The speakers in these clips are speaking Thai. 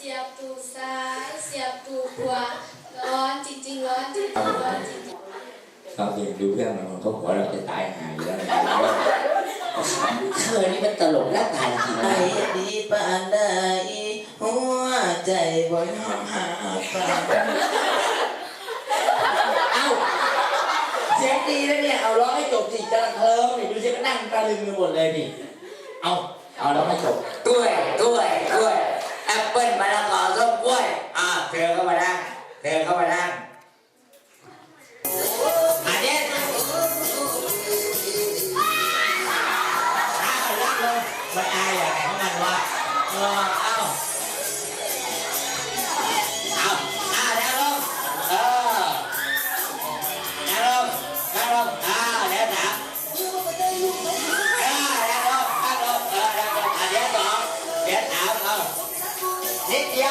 สียบตูดซ้าย เสียบตูดขวา ร้อนจริงๆร้อนจริงๆร้อนจริงเราเองดูเพื่อนมันก็หัวเราจะตายหายอยู่แล้วนะเธอนี่มันตลกและตายจริงไอ้ดีปานใดหัวใจบ่ยอมหาปานเอ้าเสียงดีแล้วเนี่ย เอาร้องให้จบสิจะเคลิ้มนี่ดูสิมันนั่งตะลึงไปหมดเลยนี่ เอาเอาร้องให้จบกล้วยกล้วยกล้วย แอปเปิ้ลมะละกอส้มกล้วยอ่าเธอเข้ามานั่งเธอเข้ามานั่ง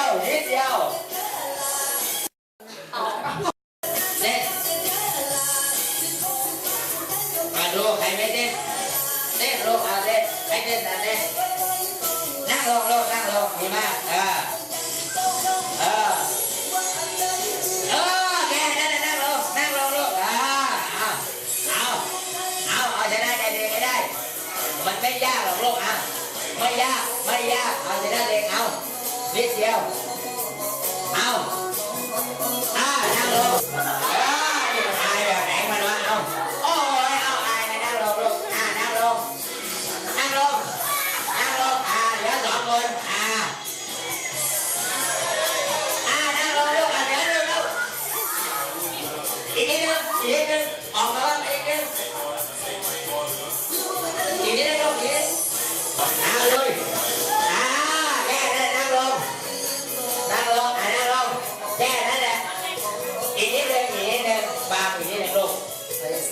ยวนิดเดียวเล่นมาดูใครไม่เล่นเล่นลูกเอาเล่นใครเล่นะเล่นนั่งลงลูกนั่งลงดีมากเออเออเออแกนั่นนั่งลงนั่งลงลูกอ่าเอาเอาเอาเอาชนะใจเด็กไม่ได้ มันไม่ยากหรอกลูกอะไม่ยากไม่ยากเอาชนะเด็ก นิดเดียว เอา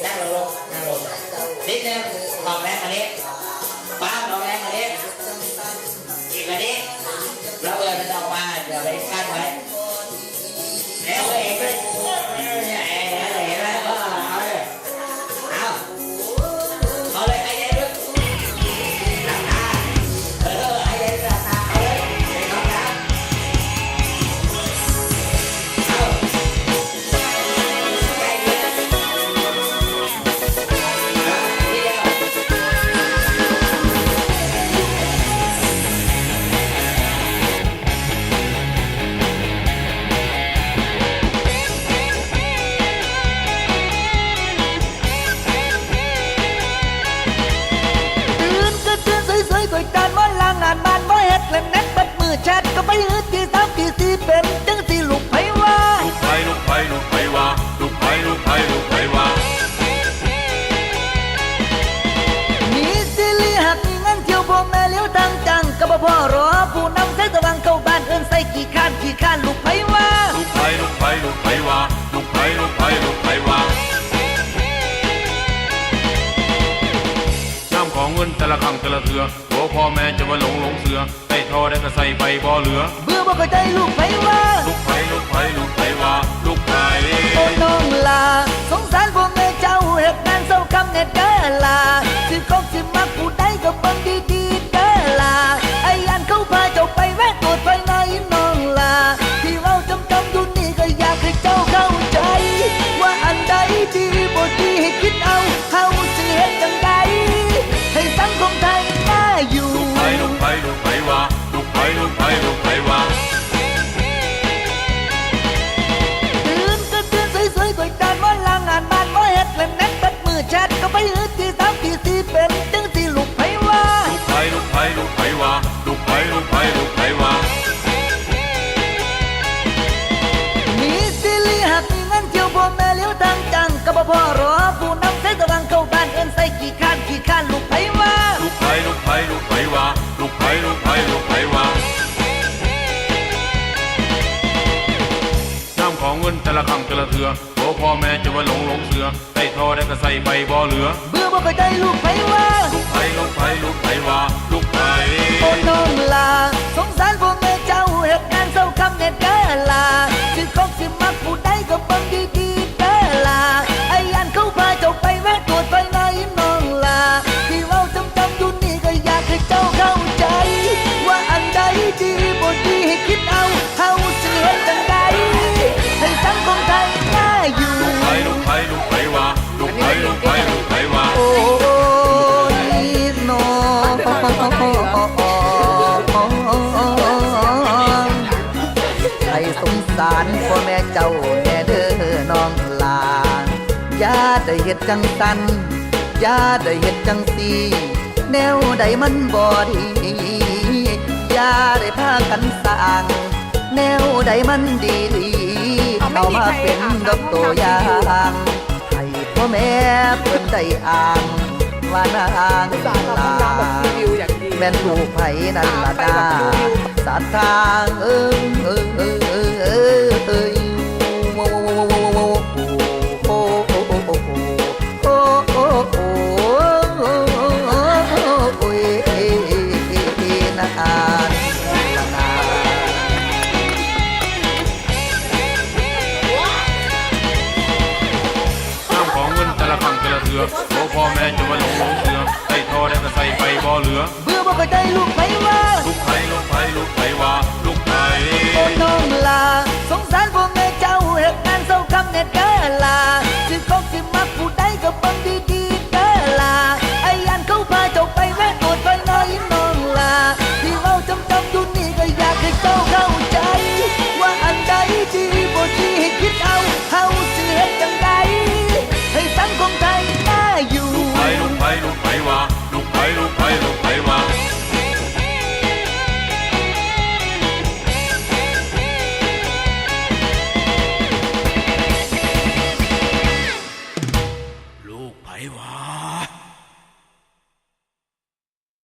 นั่งลงนั่งลงนิดนึงตอบแรงกว่านี้บ พอรอผู้นำใช้ตะวังเข้าบ้านเอิ้นใส่กี่ข้านกี่ข้านลูกไผว่า ลูกไผ่ลูกไผ่ลูกไผ่ว่าลูกไผ่ลูกไผ่ลูกไผ่ว่าน้ำของเงินแต่ละครั้งแต่ละเถื่อโอ้พ่อแม่จะมาหลงหลงเสือได้ทอได้ก็ใส่ใบบ่อเหลือ เบื่อบ่เข้าใจลูกไผว่าลูกไผ่ลูกไผ่ลูกไผ่ว่าลูกไผ่โอ้น้องลา สงสารพ่อแม่เจ้าเฮ็ดงานเศร้าคำเน็ดเด้อลาสิคบสิมักผู้ใดก็ เงินแต่ละครั้งแต่ละเถื่อโอ้พ่อแม่จะมาหลงหลงเสือได้ทอได้ก็ใส่ใบบ่อเหลือ เบื่อบ่เข้าใจลูกไผว่า ลูกไผ่ลูกไผ่ลูกไผ่ว่า ลูกไผ่โอ้น้องลา ให้สงสารพ่อแม่เจ้าแน่เด้อน้องลาอย่าได้เฮ็ดจังสันอย่าได้เฮ็ดจังสีแนวใดมันบ่ดีอย่าได้พากันสร้างแนวใดมันดีดีเอามาเป็นดอกตัวอย่างให้พ่อแม่เพิ่นได้อ่าน ว่านางลาแม่นลูกไผนั่นละดาสัตทางเอ้ยเอ้ยเอ้ยเอ้ยเอ้ยเอ้ยโอ้โอ้โอ้โอ้โอ้โอ้โอ้โอ้โอ้ยนานละนานห้ามของเงินแต่ละครั้งแต่ละเถือ ส่ไปบ่เหลือ เบื่อบ่เข้าใจลูกไผว่าลูกไผ่ลูกไผ่ลูกไผ่ว่าลูกไผ่โอ้น้องลา สงสารพวกแม่เจ้าเหตุงานเศร้าคำเน็ดเด้อลาสิคงสิมักผู้ใดก็เบังดี